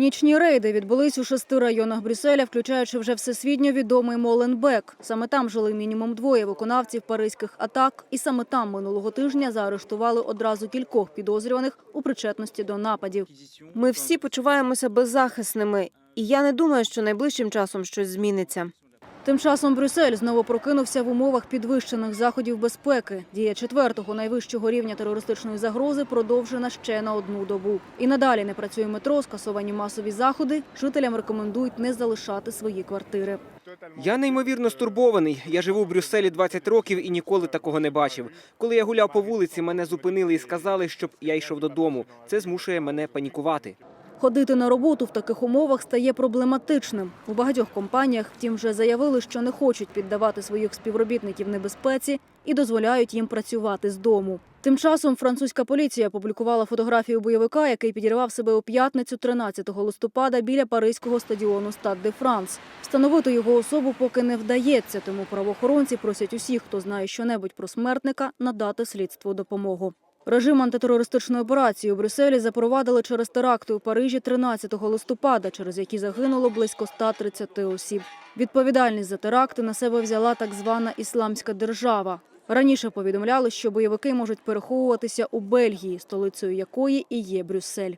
Нічні рейди відбулись у шести районах Брюсселя, включаючи вже всесвітньо відомий Моленбек. Саме там жили мінімум двоє виконавців паризьких атак, і саме там минулого тижня заарештували одразу кількох підозрюваних у причетності до нападів. Ми всі почуваємося беззахисними, і я не думаю, що найближчим часом щось зміниться. Тим часом Брюссель знову прокинувся в умовах підвищених заходів безпеки. Дія четвертого найвищого рівня терористичної загрози продовжена ще на одну добу. І надалі не працює метро, скасовані масові заходи. Жителям рекомендують не залишати свої квартири. Я неймовірно стурбований. Я живу в Брюсселі 20 років і ніколи такого не бачив. Коли я гуляв по вулиці, мене зупинили і сказали, щоб я йшов додому. Це змушує мене панікувати. Ходити на роботу в таких умовах стає проблематичним. У багатьох компаніях, втім, вже заявили, що не хочуть піддавати своїх співробітників небезпеці і дозволяють їм працювати з дому. Тим часом французька поліція опублікувала фотографію бойовика, який підірвав себе у п'ятницю 13 листопада біля паризького стадіону Стад де Франс. Встановити його особу поки не вдається, тому правоохоронці просять усіх, хто знає щонебудь про смертника, надати слідству допомогу. Режим антитерористичної операції у Брюсселі запровадили через теракти у Парижі 13 листопада, через які загинуло близько 130 осіб. Відповідальність за теракти на себе взяла так звана Ісламська держава. Раніше повідомляли, що бойовики можуть переховуватися у Бельгії, столицею якої і є Брюссель.